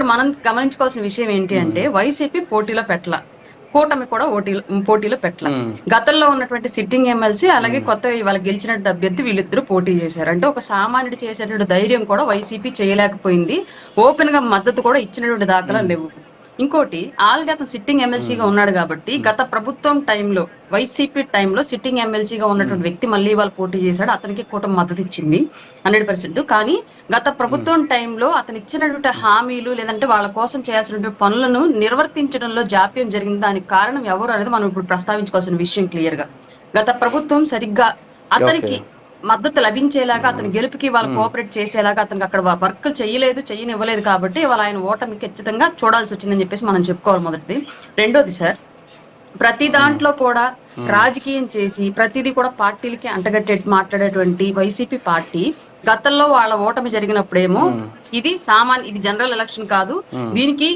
ఇక్కడ మనం గమనించుకోవాల్సిన విషయం ఏంటి అంటే వైసీపీ పోటీలో పెట్టల. కూటమి కూడా ఓటీలో పోటీలో పెట్టల. గతంలో ఉన్నటువంటి సిట్టింగ్ ఎమ్మెల్సీ అలాగే కొత్త ఇవాళ గెలిచినట్టు అభ్యర్థి వీళ్ళిద్దరూ పోటీ చేశారు. అంటే ఒక సామాన్యుడు చేసేటువంటి ధైర్యం కూడా వైసీపీ చేయలేకపోయింది. ఓపెన్గా మద్దతు కూడా ఇచ్చినటువంటి దాఖలా లేవు. ఇంకోటి ఆల్రెడీ అతను సిట్టింగ్ ఎమ్మెల్సీగా ఉన్నాడు కాబట్టి గత ప్రభుత్వం టైంలో వైసీపీ టైంలో సిట్టింగ్ ఎమ్మెల్సీగా ఉన్నటువంటి వ్యక్తి మళ్ళీ వాళ్ళు పోటీ చేశాడు అతనికి కూటమి మద్దతు ఇచ్చింది హండ్రెడ్ పర్సెంట్. కానీ గత ప్రభుత్వం టైంలో అతను ఇచ్చినటువంటి హామీలు లేదంటే వాళ్ళ కోసం చేయాల్సినటువంటి పనులను నిర్వర్తించడంలో జాప్యం జరిగింది. దానికి కారణం ఎవరు అనేది మనం ఇప్పుడు ప్రస్తావించుకోవాల్సిన విషయం క్లియర్గా. గత ప్రభుత్వం సరిగ్గా అతనికి మద్దతు లభించేలాగా అతని గెలుపుకి వాళ్ళు కోఆపరేట్ చేసేలాగా అతనికి అక్కడ వర్క్ చేయలేదు చెయ్యనివ్వలేదు కాబట్టి వాళ్ళ ఆయన ఓటమి ఖచ్చితంగా చూడాల్సి వచ్చిందని చెప్పేసి మనం చెప్పుకోవాలి మొదటిది. రెండోది సార్ ప్రతి దాంట్లో కూడా రాజకీయం చేసి ప్రతిదీ కూడా పార్టీలకి అంటగట్టే మాట్లాడేటువంటి వైసీపీ పార్టీ గతంలో వాళ్ళ ఓటమి జరిగినప్పుడేమో ఇది సామాన్ ఇది జనరల్ ఎలక్షన్ కాదు దీనికి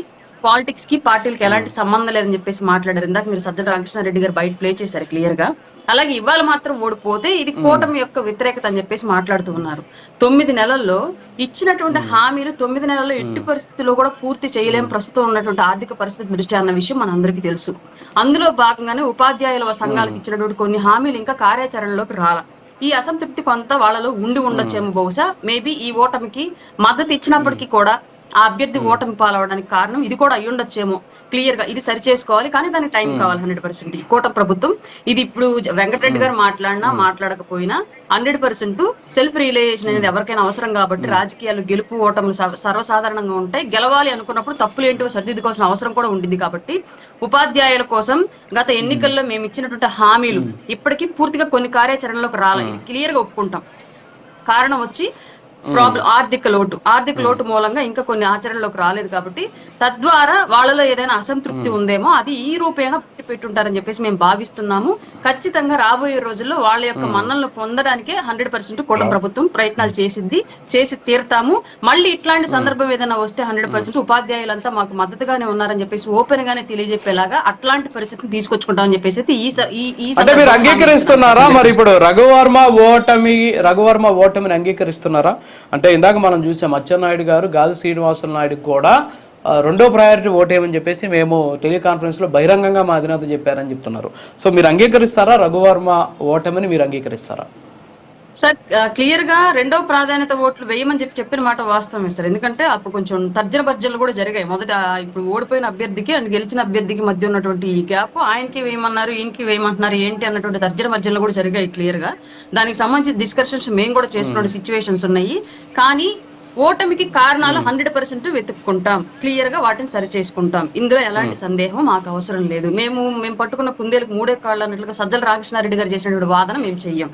పాలిటిక్స్కి పార్టీలకి ఎలాంటి సంబంధం లేదని చెప్పేసి మాట్లాడారు. ఇందాక మీరు సజ్జన రామకృష్ణారెడ్డి గారు బయట ప్లే చేశారు క్లియర్గా. అలాగే ఇవాళ మాత్రం ఓడిపోతే ఇది కూటమి యొక్క వ్యతిరేకత అని చెప్పేసి మాట్లాడుతూ ఉన్నారు. తొమ్మిది నెలల్లో ఇచ్చినటువంటి హామీలు తొమ్మిది నెలల్లో ఎట్టి పరిస్థితుల్లో కూడా పూర్తి చేయలేం. ప్రస్తుతం ఉన్నటువంటి ఆర్థిక పరిస్థితి దృష్ట్యా అన్న విషయం మనందరికీ తెలుసు. అందులో భాగంగానే ఉపాధ్యాయుల సంఘాలకు ఇచ్చినటువంటి కొన్ని హామీలు ఇంకా కార్యాచరణలోకి రాల. ఈ అసంతృప్తి కొంత వాళ్ళలో ఉండి ఉండొచ్చేమో బహుశా. మేబీ ఈ ఓటమికి మద్దతు ఇచ్చినప్పటికీ కూడా ఆ అభ్యర్థి ఓటమి పాలవడానికి కారణం ఇది కూడా అయి ఉండొచ్చేమో. క్లియర్గా ఇది సరి చేసుకోవాలి కానీ దానికి టైం కావాలి హండ్రెడ్ పర్సెంట్ ఈ కూటమి ప్రభుత్వం ఇది ఇప్పుడు వెంకటరెడ్డి గారు మాట్లాడినా మాట్లాడకపోయినా హండ్రెడ్ పర్సెంట్ సెల్ఫ్ రియలైజేషన్ అనేది ఎవరికైనా అవసరం కాబట్టి రాజకీయాలు గెలుపు ఓటములు సర్వ- సర్వసాధారణంగా ఉంటాయి. గెలవాలి అనుకున్నప్పుడు తప్పులు ఏంటో సరిదిద్దుకోవాల్సిన అవసరం కూడా ఉండింది కాబట్టి ఉపాధ్యాయుల కోసం గత ఎన్నికల్లో మేము ఇచ్చినటువంటి హామీలు ఇప్పటికీ పూర్తిగా కొన్ని కార్యాచరణలోకి రాలేదు క్లియర్గా ఒప్పుకుంటాం. కారణం వచ్చి ప్రాబ్లం ఆర్థిక లోటు. ఆర్థిక లోటు మూలంగా ఇంకా కొన్ని ఆచరణలోకి రాలేదు కాబట్టి తద్వారా వాళ్ళలో ఏదైనా అసంతృప్తి ఉందేమో అది ఈ రూపేణా పెట్టుంటారని చెప్పేసి మేము భావిస్తున్నాము. ఖచ్చితంగా రాబోయే రోజుల్లో వాళ్ళ యొక్క మన్నలను పొందడానికే హండ్రెడ్ పర్సెంట్ కూటమి ప్రభుత్వం ప్రయత్నాలు చేసింది చేసి తీరుతాము. మళ్ళీ ఇట్లాంటి సందర్భం ఏదైనా వస్తే హండ్రెడ్ పర్సెంట్ ఉపాధ్యాయులంతా మాకు మద్దతుగానే ఉన్నారని చెప్పేసి ఓపెన్ గానే తెలియజెప్పేలాగా అట్లాంటి పరిస్థితిని తీసుకొచ్చుకుంటామని చెప్పేసి ఈ అంగీకరిస్తున్నారా? మరి ఇప్పుడు రఘువర్మ ఓటమి రఘువర్మ ఓటమిని అంగీకరిస్తున్నారా? అంటే ఇందాక మనం చూసాం అచ్చెన్నాయుడు గారు గాలి శ్రీనివాసుల నాయుడు కూడా రెండో ప్రయారిటీ ఓటేమని చెప్పేసి మేము టెలికాన్ఫరెన్స్లో బహిరంగంగా మా అధినేత చెప్పారని చెప్తున్నారు. సో మీరు అంగీకరిస్తారా? రఘువర్మ ఓటమిని మీరు అంగీకరిస్తారా? సార్ క్లియర్గా రెండో ప్రాధాన్యత ఓట్లు వేయమని చెప్పి చెప్పిన మాట వాస్తవమే సార్. ఎందుకంటే అప్పుడు కొంచెం తర్జన భర్జనలు కూడా జరిగాయి. మొదట ఇప్పుడు ఓడిపోయిన అభ్యర్థికి అండ్ గెలిచిన అభ్యర్థికి మధ్య ఉన్నటువంటి ఈ గ్యాప్ ఆయనకి వేయమన్నారు ఈయనకి వేయమంటున్నారు ఏంటి అన్నటువంటి తర్జన భర్జనలు కూడా జరిగాయి క్లియర్గా దానికి సంబంధించి డిస్కషన్స్ మేము కూడా చేస్తున్న సిచ్యువేషన్స్ ఉన్నాయి. కానీ ఓటమికి కారణాలు హండ్రెడ్ పర్సెంట్ వెతుక్కుంటాం. క్లియర్గా వాటిని సరి చేసుకుంటాం. ఇందులో ఎలాంటి సందేహం మాకు అవసరం లేదు. మేము మేము పట్టుకున్న కుందేలకు మూడే కాళ్ళు అన్నట్లుగా సజ్జల రామకృష్ణారెడ్డి గారు చేసినటువంటి వాదన మేము చెయ్యం.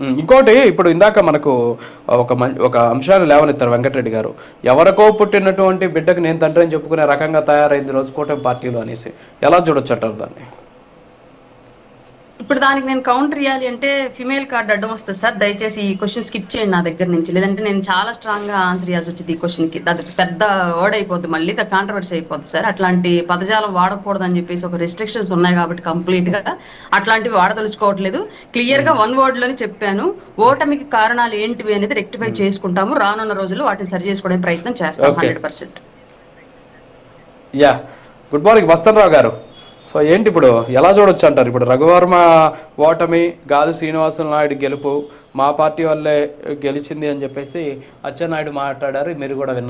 ఇంకోటి ఇప్పుడు ఇందాక మనకు ఒక మం- ఒక అంశాన్ని లేవనెత్తారు వెంకటరెడ్డి గారు. ఎవరికో పుట్టినటువంటి బిడ్డకు నేను తండ్రి అని చెప్పుకునే రకంగా తయారైంది రోజు కూటమి పార్టీలు అనేసి. ఎలా చూడొచ్చు అంటారు దాన్ని? ఇప్పుడు దానికి నేను కౌంటర్ ఇవ్వాలి అంటే ఫిమేల్ కార్డ్ అడ్డం వస్తుంది సార్. దయచేసి ఈ క్వశ్చన్ స్కిప్ చేయండి నా దగ్గర నుంచి. లేదంటే నేను చాలా స్ట్రాంగ్గా ఆన్సర్ ఇవ్వాల్సి వచ్చింది ఈ క్వశ్చన్కి. అది పెద్ద వర్డ్ అయిపోద్ది మళ్ళీ. కాంట్రవర్సీ అయిపోద్ది సార్. అట్లాంటి పదజాలం వాడకూడదు అని చెప్పేసి ఒక రెస్ట్రిక్షన్స్ ఉన్నాయి కాబట్టి కంప్లీట్గా అట్లాంటివి వాడదలుచుకోవట్లేదు. క్లియర్గా వన్ వర్డ్లోనే చెప్పాను. ఓటమికి కారణాలు ఏంటివి అనేది రెక్టిఫై చేసుకుంటాము. రానున్న రోజుల్లో వాటిని సరి చేసుకోవడానికి ప్రయత్నం చేస్తాం. Hundred percent. Yeah good morning వస్తనరావు గారు. సో ఏంటి ఇప్పుడు? ఎలా చూడొచ్చు అంటారు? ఇప్పుడు రఘువర్మ ఓటమి గాలి శ్రీనివాసుల నాయుడు గెలుపు మా పార్టీ వల్లే గెలిచింది అని చెప్పేసి అచ్చెన్నాయుడు మాట్లాడారు. మీరు కూడా విన్నారు.